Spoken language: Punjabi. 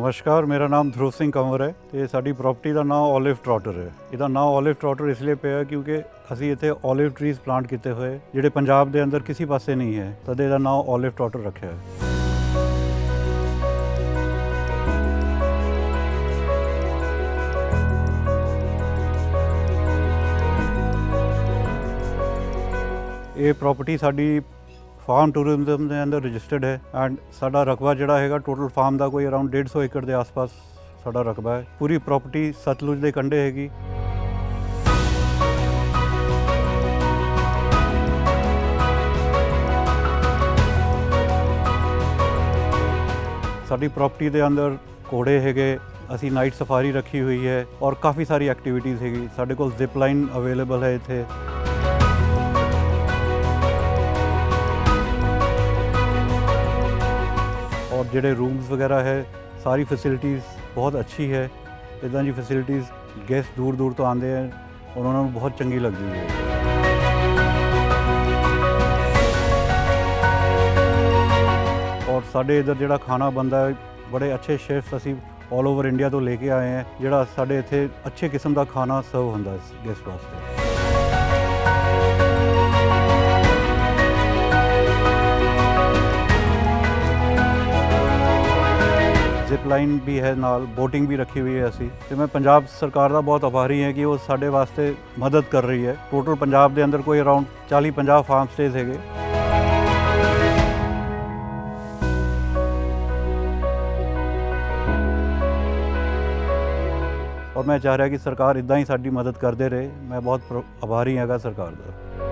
ਨਮਸਕਾਰ, ਮੇਰਾ ਨਾਮ ਧਰੂਪ ਸਿੰਘ ਕੰਵਰ ਹੈ ਤੇ ਸਾਡੀ ਪ੍ਰਾਪਰਟੀ ਦਾ ਨਾਮ 올ਿਵ ਟ੍ਰੋਟਰ ਹੈ। ਇਹਦਾ ਨਾਮ 올ਿਵ ਟ੍ਰੋਟਰ ਇਸ ਲਈ ਪਿਆ ਕਿਉਂਕਿ ਅਸੀਂ ਇੱਥੇ 올ਿਵ ਟਰੀਜ਼ ਪਲਾਂਟ ਕੀਤੇ ਹੋਏ, ਜਿਹੜੇ ਪੰਜਾਬ ਦੇ ਅੰਦਰ ਕਿਸੇ ਪਾਸੇ ਨਹੀਂ ਹੈ ਤਦ ਇਹਦਾ ਨਾਮ 올ਿਵ ਟ੍ਰੋਟਰ ਰੱਖਿਆ ਹੈ। ਇਹ ਪ੍ਰਾਪਰਟੀ ਸਾਡੀ ਫਾਰਮ ਟੂਰਿਜ਼ਮ ਦੇ ਅੰਦਰ ਰਜਿਸਟਰਡ ਹੈ ਐਂਡ ਸਾਡਾ ਰਕਬਾ ਜਿਹੜਾ ਹੈਗਾ ਟੋਟਲ ਫਾਰਮ ਦਾ ਕੋਈ ਅਰਾਊਂਡ 150 ਏਕੜ ਦੇ ਆਸ-ਪਾਸ ਸਾਡਾ ਰਕਬਾ ਹੈ। ਪੂਰੀ ਪ੍ਰਾਪਰਟੀ ਸਤਲੁਜ ਦੇ ਕੰਢੇ ਹੈਗੀ। ਸਾਡੀ ਪ੍ਰਾਪਰਟੀ ਦੇ ਅੰਦਰ ਘੋੜੇ ਹੈਗੇ, ਅਸੀਂ ਨਾਈਟ ਸਫਾਰੀ ਰੱਖੀ ਹੋਈ ਹੈ ਔਰ ਕਾਫੀ ਸਾਰੀ ਐਕਟੀਵਿਟੀਜ਼ ਹੈਗੀ। ਸਾਡੇ ਕੋਲ ਜ਼ਿਪ ਲਾਈਨ ਅਵੇਲੇਬਲ ਹੈ ਇੱਥੇ। ਜਿਹੜੇ ਰੂਮਸ ਵਗੈਰਾ ਹੈ, ਸਾਰੀ ਫੈਸਿਲਿਟੀਜ਼ ਬਹੁਤ ਅੱਛੀ ਹੈ। ਇਦਾਂ ਦੀ ਫੈਸਿਲਿਟੀਜ਼ ਗੈਸਟ ਦੂਰ ਦੂਰ ਤੋਂ ਆਉਂਦੇ ਹੈ ਔਰ ਉਹਨਾਂ ਨੂੰ ਬਹੁਤ ਚੰਗੀ ਲੱਗਦੀ ਹੈ। ਔਰ ਸਾਡੇ ਇਧਰ ਜਿਹੜਾ ਖਾਣਾ ਬੰਦਾ ਹੈ, ਬੜੇ ਅੱਛੇ ਸ਼ੈਫਸ ਅਸੀਂ 올 ਓਵਰ ਇੰਡੀਆ ਤੋਂ ਲੈ ਕੇ ਆਏ ਹਾਂ, ਜਿਹੜਾ ਸਾਡੇ ਇੱਥੇ ਅੱਛੇ ਕਿਸਮ ਦਾ ਖਾਣਾ ਸਰਵ ਹੁੰਦਾ ਹੈ ਗੈਸਟ ਵਾਸਤੇ। ਜ਼ਿਪ ਲਾਈਨ ਵੀ ਹੈ ਨਾਲ ਬੋਟਿੰਗ ਵੀ ਰੱਖੀ ਹੋਈ ਹੈ ਅਸੀਂ। ਤੇ ਮੈਂ ਪੰਜਾਬ ਸਰਕਾਰ ਦਾ ਬਹੁਤ ਆਭਾਰੀ ਹਾਂ ਕਿ ਉਹ ਸਾਡੇ ਵਾਸਤੇ ਮਦਦ ਕਰ ਰਹੀ ਹੈ। ਟੋਟਲ ਪੰਜਾਬ ਦੇ ਅੰਦਰ ਕੋਈ ਅਰਾਊਂਡ 40 50 ਫਾਰਮ ਸਟੇਜ਼ ਹੈਗੇ। ਔਰ ਮੈਂ ਚਾਹ ਰਿਹਾ ਕਿ ਸਰਕਾਰ ਇਦਾਂ ਹੀ ਸਾਡੀ ਮਦਦ ਕਰਦੇ ਰਹੇ। ਮੈਂ ਬਹੁਤ ਪ੍ਰ- ਆਭਾਰੀ ਹੈਗਾ ਸਰਕਾਰ ਦਾ।